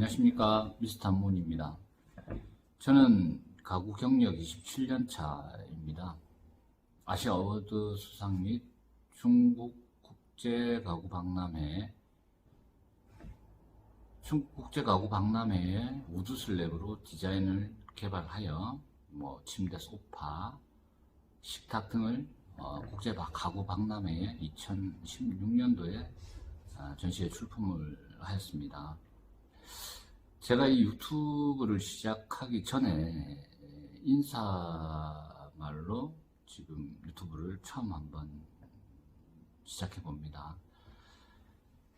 안녕하십니까 미스터 문입니다. 저는 가구 경력 27년 차입니다. 아시아 어워드 수상 및 중국 국제 가구 박람회 중국 국제 가구 박람회의 우드 슬랩으로 디자인을 개발하여 뭐 침대, 소파, 식탁 등을 어, 국제 바- 가구 박람회에 2016년도에 전시회 출품을 하였습니다. 제가 이 유튜브를 시작하기 전에 인사말로 지금 유튜브를 처음 한번 시작해 봅니다.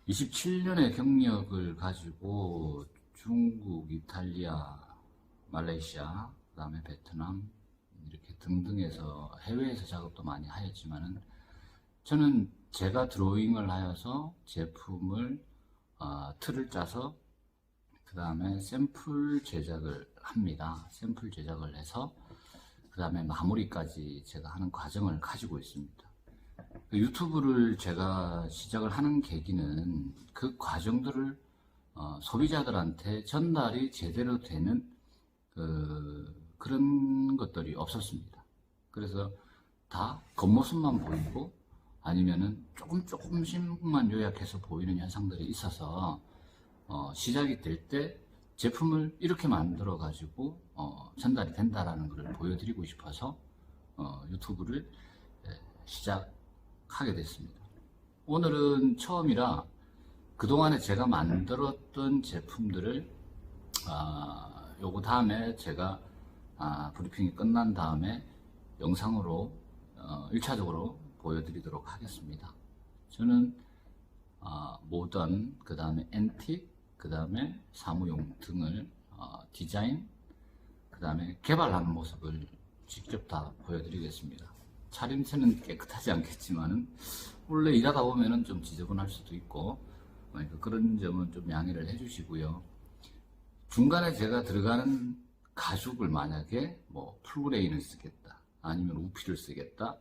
27년의 경력을 가지고 중국, 이탈리아, 말레이시아, 그 다음에 베트남, 이렇게 등등에서 해외에서 작업도 많이 하였지만은 저는 제가 드로잉을 하여서 제품을 어, 틀을 짜서 그 다음에 샘플 제작을 합니다. 샘플 제작을 해서 그 다음에 마무리까지 제가 하는 과정을 가지고 있습니다. 그 유튜브를 제가 시작을 하는 계기는 그 과정들을 어, 소비자들한테 전달이 제대로 되는 그, 그런 것들이 없었습니다. 그래서 다 겉모습만 보이고 아니면은 조금 조금씩만 요약해서 보이는 현상들이 있어서 어, 시작이 될 때 제품을 이렇게 만들어 가지고 어, 전달이 된다라는 것을 보여드리고 싶어서 어, 유튜브를 예, 시작하게 됐습니다. 오늘은 처음이라 그동안에 제가 만들었던 제품들을 아, 요거 다음에 제가 아, 브리핑이 끝난 다음에 영상으로 어, 1차적으로 보여드리도록 하겠습니다. 저는 아, 모던, 그 다음에 앤틱, 그 다음에 사무용 등을 어, 디자인, 그 다음에 개발하는 모습을 직접 다 보여드리겠습니다. 차림새는 깨끗하지 않겠지만은 원래 일하다 보면은 좀 지저분할 수도 있고 그러니까 그런 점은 좀 양해를 해주시고요. 중간에 제가 들어가는 가죽을 만약에 뭐 풀그레인을 쓰겠다, 아니면 우피를 쓰겠다,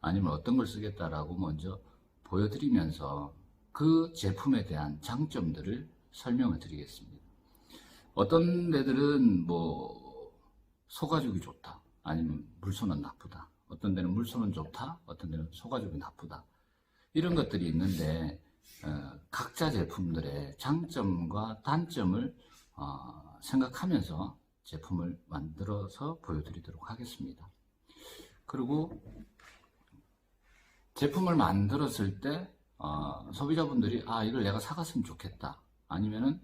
아니면 어떤 걸 쓰겠다라고 먼저 보여드리면서 그 제품에 대한 장점들을 설명을 드리겠습니다. 어떤 데들은 뭐 소가죽이 좋다, 아니면 물소는 나쁘다, 어떤 데는 물소는 좋다, 어떤 데는 소가죽이 나쁘다. 이런 것들이 있는데 어, 각자 제품들의 장점과 단점을 어, 생각하면서 제품을 만들어서 보여드리도록 하겠습니다. 그리고 제품을 만들었을 때 어, 소비자분들이 아 이걸 내가 사갔으면 좋겠다 아니면은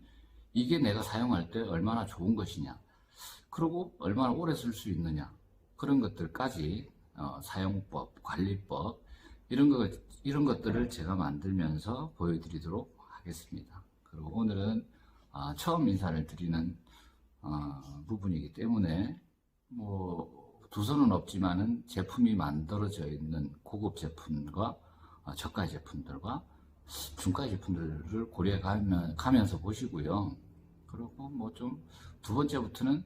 이게 내가 사용할 때 얼마나 좋은 것이냐 그리고 얼마나 오래 쓸 수 있느냐 그런 것들까지 어, 사용법 관리법 이런 것 이런 것들을 제가 만들면서 보여드리도록 하겠습니다. 그리고 오늘은 아, 처음 인사를 드리는 어, 부분이기 때문에 뭐두 손은 없지만은 제품이 만들어져 있는 고급 제품과 어, 저가 제품들과 중가 제품들을 가면서 보시고요. 그리고 뭐 좀 두 번째부터는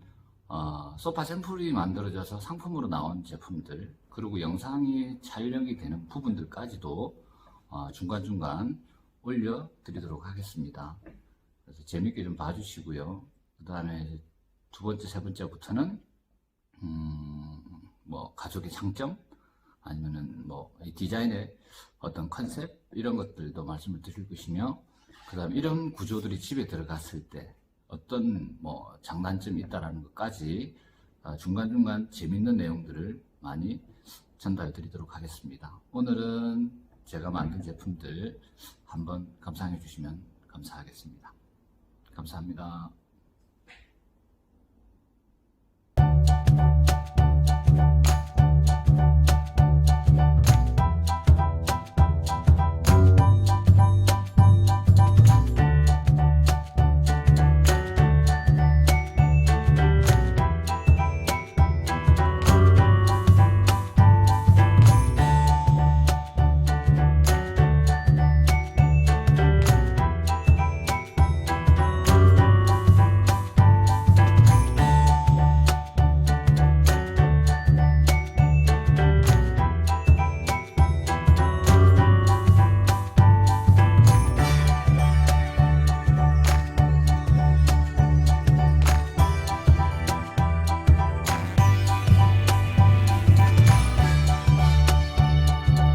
어, 소파 샘플이 만들어져서 상품으로 나온 제품들 그리고 영상이 촬영이 되는 부분들까지도 어, 중간중간 올려드리도록 하겠습니다. 그래서 재밌게 좀 봐주시고요. 그 다음에 두 번째, 세 번째부터는 음, 뭐 가족의 장점 아니면은 뭐이 디자인의 어떤 컨셉 이런 것들도 말씀을 드릴 것이며 그다음 이런 구조들이 집에 들어갔을 때 어떤 뭐 장단점이 있다라는 것까지 어, 중간중간 재밌는 내용들을 많이 전달해 드리도록 하겠습니다. 오늘은 제가 만든 제품들 한번 감상해 주시면 감사하겠습니다. 감사합니다.